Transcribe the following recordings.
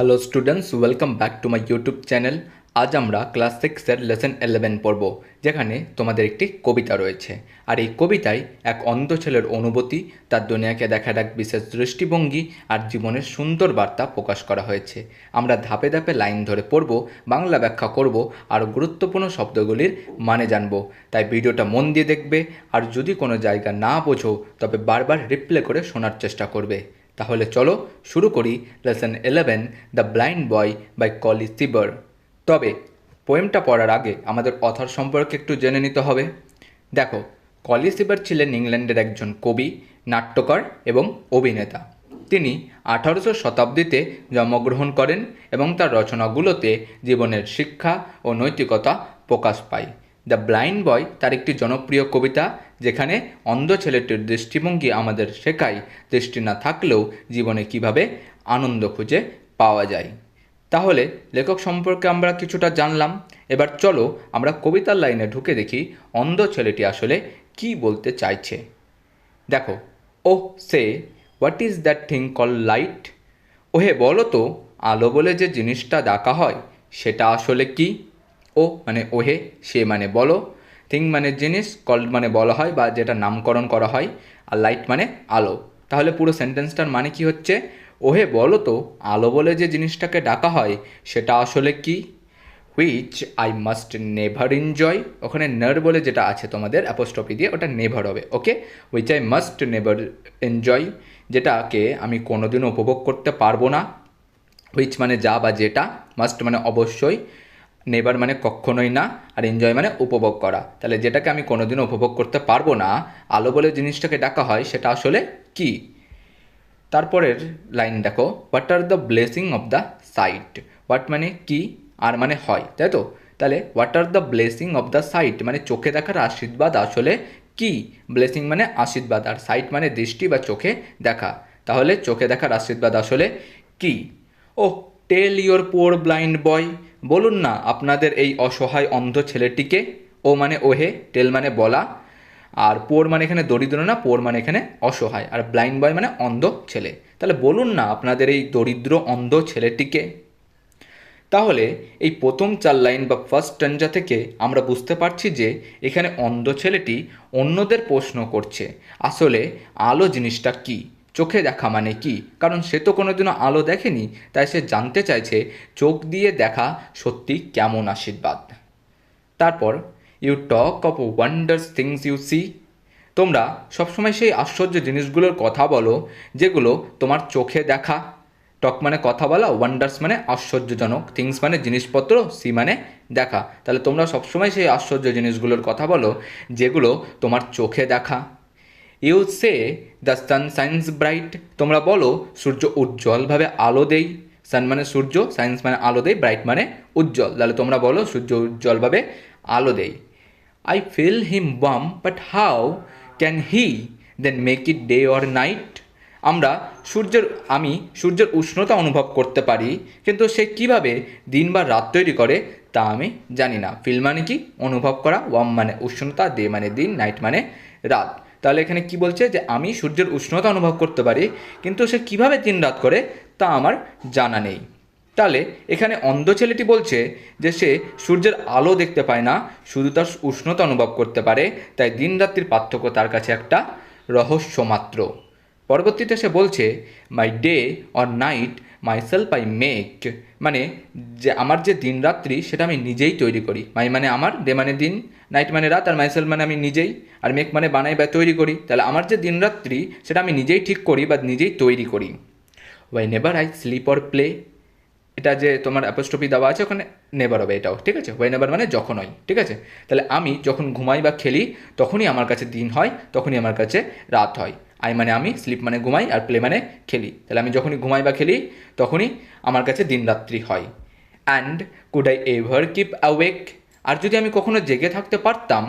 Hello students welcome back to my YouTube channel আজ আমরা class সিক্সের লেসন ইলেভেন পড়ব, যেখানে তোমাদের একটি কবিতা রয়েছে। আর এই কবিতায় এক অন্ধ ছেলের অনুভূতি, তার দুনিয়াকে দেখার এক বিশেষ দৃষ্টিভঙ্গি আর জীবনের সুন্দর বার্তা প্রকাশ করা হয়েছে। আমরা ধাপে ধাপে লাইন ধরে পড়ব, বাংলা ব্যাখ্যা করব আর গুরুত্বপূর্ণ শব্দগুলির মানে জানব। তাই ভিডিওটা মন দিয়ে দেখবে, আর যদি কোনো জায়গা না বোঝো, তবে বারবার রিপ্লে করে শোনার চেষ্টা করবে। তাহলে চলো শুরু করি lesson eleven the blind boy by Colley Cibber তবে পোয়েমটা পড়ার আগে আমাদের অথর সম্পর্কে একটু জেনে নিতে হবে। দেখো কলি সিবার ছিলেন ইংল্যান্ডের একজন কবি, নাট্যকার এবং অভিনেতা। তিনি আঠারোশো শতাব্দীতে জন্মগ্রহণ করেন এবং তার রচনাগুলোতে জীবনের শিক্ষা ও নৈতিকতা প্রকাশ পায়। দ্য ব্লাইন্ড বয় তার একটি জনপ্রিয় কবিতা যেখানে অন্ধ ছেলেটির দৃষ্টিভঙ্গি আমাদের শেখায় দৃষ্টি না থাকলেও জীবনে কীভাবে আনন্দ খুঁজে পাওয়া যায়। তাহলে লেখক সম্পর্কে আমরা কিছুটা জানলাম। এবার চলো আমরা কবিতার লাইনে ঢুকে দেখি অন্ধ ছেলেটি আসলে কি বলতে চাইছে। দেখো ও সে, what is that thing call light? ওহে, বলো তো, আলো বলে যে জিনিসটা ডাকা হয়, সেটা আসলে কি? ও মানে ওহে, সে মানে বলো। থিং মানে জিনিস কল মানে বলা হয় বা যেটা নামকরণ করা হয়, আর লাইট মানে আলো। তাহলে পুরো সেন্টেন্সটার মানে কি হচ্ছে? ওহে, বলো তো, আলো বলে যে জিনিসটাকে ডাকা হয়, সেটা আসলে কি? Which I must never enjoy ওখানে নার বলে যেটা আছে তোমাদের অ্যাপোস্ট্রফি দিয়ে, ওটা নেভার হবে ওকে which I must never enjoy যেটাকে আমি কোনোদিনও উপভোগ করতে পারব না। হুইচ মানে যা বা যেটা মাস্ট মানে অবশ্যই। নেবার মানে কখনোই না, আর এনজয় মানে উপভোগ করা। তাহলে যেটাকে আমি কোনোদিনও উপভোগ করতে পারব না, আলো বলে জিনিসটাকে ডাকা হয়, সেটা আসলে কি? তারপরের লাইন দেখো what are the blessing of the sight what মানে কি? আর মানে হয়। তাই তো? তাহলে what are the blessing of the sight মানে চোখে দেখার আশীর্বাদ আসলে কি? ব্লেসিং মানে আশীর্বাদ, আর সাইট মানে দৃষ্টি বা চোখে দেখা। তাহলে চোখে দেখার আশীর্বাদ আসলে কি? O tell your poor blind boy বলুন না আপনাদের এই অসহায় অন্ধ ছেলেটিকে, ও মানে ওহে, টেল মানে বলা, আর পোর মানে এখানে দরিদ্র না, পোর মানে এখানে অসহায়, আর ব্লাইন্ড বয় মানে অন্ধ ছেলে। তাহলে বলুন না আপনাদের এই দরিদ্র, অন্ধ ছেলেটিকে। তাহলে এই প্রথম চার লাইন বা ফার্স্ট স্ট্যান্ডা থেকে আমরা বুঝতে পারছি যে এখানে অন্ধ ছেলেটি অন্যদের প্রশ্ন করছে, আসলে আলো জিনিসটা কি? চোখে দেখা মানে কি? কারণ সে তো কোনোদিনও আলো দেখেনি, তাই সে জানতে চাইছে চোখ দিয়ে দেখা সত্যি কেমন আশীর্বাদ। তারপর you talk of wondrous things you see তোমরা সবসময় সেই আশ্চর্য জিনিসগুলোর কথা বলো, যেগুলো তোমার চোখে দেখা। টক মানে কথা বলা ওয়ান্ডার্স মানে আশ্চর্যজনক থিংস মানে জিনিসপত্র সি মানে দেখা। তাহলে তোমরা সবসময় সেই আশ্চর্য জিনিসগুলোর কথা বলো, যেগুলো তোমার চোখে দেখা। You say, the sun shines bright তোমরা বলো, সূর্য উজ্জ্বলভাবে আলো দেই সান মানে সূর্য সায়েন্স মানে আলো দেয় ব্রাইট মানে উজ্জ্বল তাহলে তোমরা বলো, সূর্য উজ্জ্বলভাবে আলো দেয় I feel him warm but how can he then make it day or night আমরা সূর্যের, আমি সূর্যের উষ্ণতা অনুভব করতে পারি, কিন্তু সে কীভাবে দিন বা রাত তৈরি করে, তা আমি জানি না। ফিল মানে কি? অনুভব করা। ওয়াম মানে উষ্ণতা ডে মানে দিন নাইট মানে রাত। তাহলে এখানে কি বলছে যে আমি সূর্যের উষ্ণতা অনুভব করতে পারি, কিন্তু সে কীভাবে দিন রাত করে তা আমার জানা নেই। তাহলে এখানে অন্ধ ছেলেটি বলছে যে সে সূর্যের আলো দেখতে পায় না, শুধু তার উষ্ণতা অনুভব করতে পারে, তাই দিন রাত্রির পার্থক্য তার কাছে একটা রহস্য মাত্র পরবর্তীতে সে বলছে my day or night myself I make মানে যে আমার যে দিন রাত্রি সেটা আমি নিজেই তৈরি করি। মাই মানে আমার ডে মানে দিন নাইট মানে রাত, আর মাইসেলফ মানে আমি নিজেই, আর মেক মানে বানাই বা তৈরি করি। তাহলে আমার যে দিন রাত্রি সেটা আমি নিজেই ঠিক করি বা নিজেই তৈরি করি। Whenever I sleep or play এটা যে তোমার অ্যাপোস্ট্রফি দেওয়া আছে ওখানে নেভার হবে এটাও, ঠিক আছে? ওয়াই নেভার মানে যখন হয়, ঠিক আছে? তাহলে আমি যখন ঘুমাই বা খেলি, তখনই আমার কাছে দিন হয়, তখনই আমার কাছে রাত হয়। আই মানে আমি স্লিপ মানে ঘুমাই আর প্লে মানে খেলি। তাহলে আমি যখনই ঘুমাই বা খেলি, তখনই আমার কাছে দিন রাত্রি হয়। And could I ever keep awake আর যদি আমি কখনো জেগে থাকতে পারতাম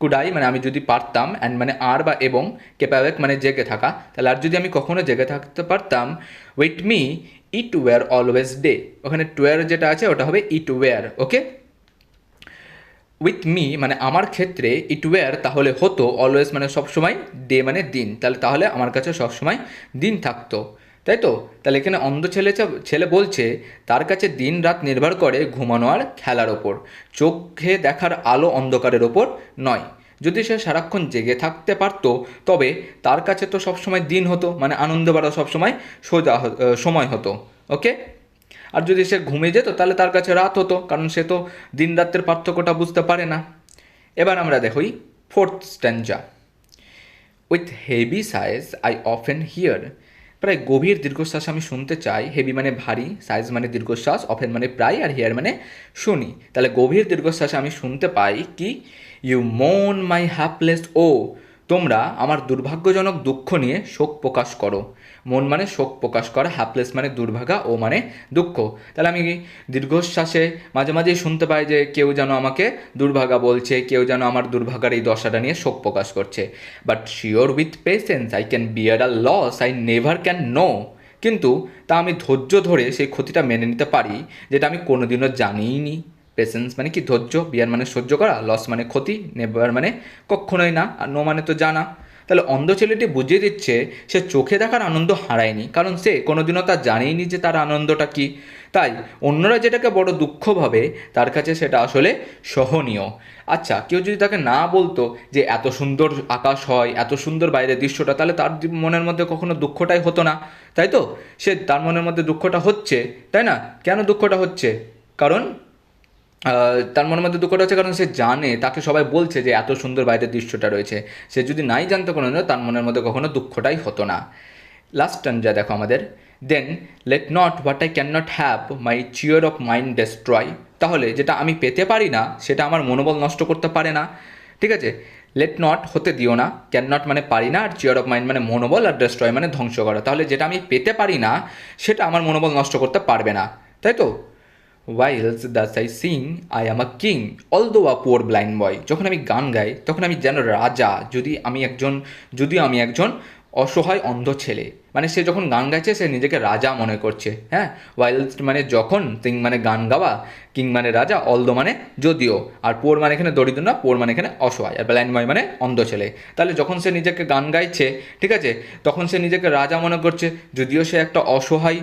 কুড আই মানে আমি যদি পারতাম অ্যান্ড মানে আর বা এবং কেপ অ্যাওয়েক মানে জেগে থাকা, তাহলে আর যদি আমি কখনো জেগে থাকতে পারতাম with me it were always day ওখানে টুয়ার যেটা আছে, ওটা হবে it were okay with me মানে আমার ক্ষেত্রে ইট ওয়ার তাহলে হতো অলওয়েজ মানে সবসময় ডে মানে দিন। তাহলে তাহলে আমার কাছে সবসময় দিন থাকতো। তাই তো? তাহলে এখানে অন্ধ ছেলে ছেলে বলছে, তার কাছে দিন রাত নির্ভর করে ঘুমানো আর খেলার ওপর। চোখে দেখার আলো অন্ধকারের ওপর নয়। যদি সে সারাক্ষণ জেগে থাকতে পারতো, তবে তার কাছে তো সবসময় দিন হতো মানে আনন্দ বাড়া সবসময় সোজা সময় হতো। ওকে আর যদি সে ঘুমিয়ে যেত, তাহলে তার কাছে রাত হতো, কারণ সে তো দিন রাতের পার্থক্যটা বুঝতে পারে না। এবার আমরা দেখোই fourth stanza with heavy sighs I often hear প্রায় গভীর দীর্ঘশ্বাস আমি শুনতে চাই। হেভি মানে ভারী সাইজ মানে দীর্ঘশ্বাস অফেন মানে প্রায়, আর হিয়ার মানে শুনি। তাহলে গভীর দীর্ঘশ্বাস আমি শুনতে পাই কি? ইউ মন মাই হ্যাপলেস ও তোমরা আমার দুর্ভাগ্যজনক দুঃখ নিয়ে শোক প্রকাশ করো। মন মানে শোক প্রকাশ করা হ্যাপলেস মানে দুর্ভাগা, ও মানে দুঃখ। তাহলে আমি দীর্ঘশ্বাসে মাঝে মাঝেই শুনতে পাই যে কেউ যেন আমাকে দুর্ভাগা বলছে, কেউ যেন আমার দুর্ভাগার এই দশাটা নিয়ে শোক প্রকাশ করছে। But sure with patience I can bear a loss I never can know কিন্তু তা আমি ধৈর্য ধরে সেই ক্ষতিটা মেনে নিতে পারি, যেটা আমি কোনোদিনও জানিই নি পেশেন্স মানে কি ধৈর্য, বিয়ার মানে সহ্য করা লস মানে ক্ষতি নেবার মানে কখনোই না, আর নো মানে তো জানা। তাহলে অন্ধ ছেলেটি বুঝিয়ে দিচ্ছে, সে চোখে দেখার আনন্দ হারায়নি, কারণ সে কোনোদিনও তা জানেইনি যে তার আনন্দটা কি। তাই অন্যরা যেটাকে বড় দুঃখ ভাবে, তার কাছে সেটা আসলে সহনীয়। আচ্ছা কেউ যদি তাকে না বলতো যে এত সুন্দর আকাশ হয়, এত সুন্দর বাইরের দৃশ্যটা, তাহলে তার মনের মধ্যে কখনো দুঃখটাই হতো না। তাই তো? সে তার মনের মধ্যে দুঃখটা হচ্ছে, তাই না? কেন দুঃখটা হচ্ছে? কারণ তার মনের মধ্যে দুঃখটা হচ্ছে কারণ সে জানে, তাকে সবাই বলছে যে এত সুন্দর বাইরের দৃশ্যটা রয়েছে। সে যদি নাই জানতো কোনো তার মনের মধ্যে কখনো দুঃখটাই হতো না। লাস্ট টার্ন যা দেখো আমাদের then let not what I cannot have my cheer of mind destroy তাহলে যেটা আমি পেতে পারি না, সেটা আমার মনোবল নষ্ট করতে পারে না। ঠিক আছে? লেট নট হতে দিও না। ক্যান নট মানে পারি না, আর চিওর অফ মাইন্ড মানে মনোবল আর ডেস্ট্রয় মানে ধ্বংস করা। তাহলে যেটা আমি পেতে পারি না, সেটা আমার মনোবল নষ্ট করতে পারবে না। তাই তো? Whilst thus I sing I am a king although a poor blind boy যখন আমি গান গাই তখন আমি যেন রাজা যদি আমি একজন যদিও আমি একজন অসহায় অন্ধ ছেলে। মানে সে যখন গান গাইছে, সে নিজেকে রাজা মনে করছে হ্যাঁ? Whilst মানে যখন সিং মানে গান গাওয়া, কিং মানে রাজা অলদো মানে যদিও। আর পোর মানে এখানে দরিদ্র না পোর মানে এখানে অসহায়। আর ব্লাইন্ড বয় মানে অন্ধ ছেলে। তাহলে যখন সে নিজেকে গান গাইছে, ঠিক আছে? তখন সে নিজেকে রাজা মনে করছে। যদিও সে একটা অসহায়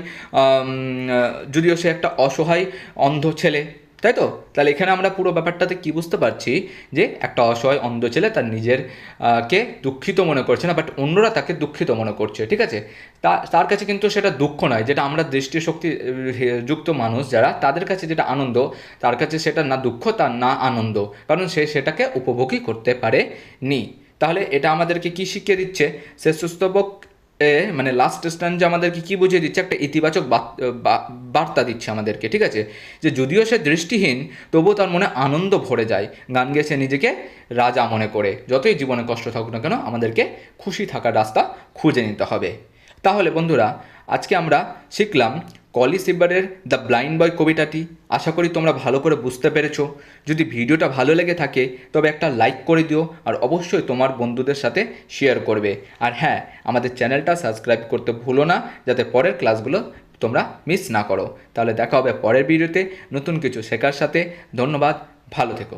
যদিও সে একটা অসহায়, অন্ধ ছেলে। তাই তো? তাহলে এখানে আমরা পুরো ব্যাপারটাতে কি বুঝতে পারছি? যে একটা অসহায় অন্ধ ছেলে তার নিজের কে দুঃখিত মনে করছে না বাট অন্যরা তাকে দুঃখিত মনে করছে, ঠিক আছে? তা, তার কাছে কিন্তু সেটা দুঃখ নয়, যেটা আমরা দৃষ্টিশক্তি যুক্ত মানুষ যারা, তাদের কাছে যেটা আনন্দ, তার কাছে সেটা না দুঃখ, তার না আনন্দ, কারণ সে সেটাকে উপভোগই করতে পারে নি তাহলে এটা আমাদেরকে কি শিখিয়ে দিচ্ছে? সে সুস্থবক মানে লাস্ট স্ট্যান্ড যে আমাদেরকে কী বুঝিয়ে দিচ্ছে, একটা ইতিবাচক বার্তা দিচ্ছে আমাদেরকে, ঠিক আছে? যে যদিও সে দৃষ্টিহীন, তবুও তার মনে আনন্দ ভরে যায়, গান গেছে নিজেকে রাজা মনে করে। যতই জীবনে কষ্ট থাকুক না কেন, আমাদেরকে খুশি থাকার রাস্তা খুঁজে নিতে হবে। তাহলে বন্ধুরা, আজকে আমরা শিখলাম কলি সিব্বারের দ্য ব্লাইন্ড বয় কবিতাটি আশা করি তোমরা ভালো করে বুঝতে পেরেছ। যদি ভিডিওটা ভালো লেগে থাকে, তবে একটা লাইক করে দিও আর অবশ্যই তোমার বন্ধুদের সাথে শেয়ার করবে। আর হ্যাঁ আমাদের চ্যানেলটা সাবস্ক্রাইব করতে ভুলো না, যাতে পরের ক্লাসগুলো তোমরা মিস না করো। তাহলে দেখা হবে পরের ভিডিওতে নতুন কিছু শেখার সাথে। ধন্যবাদ, ভালো থেকো।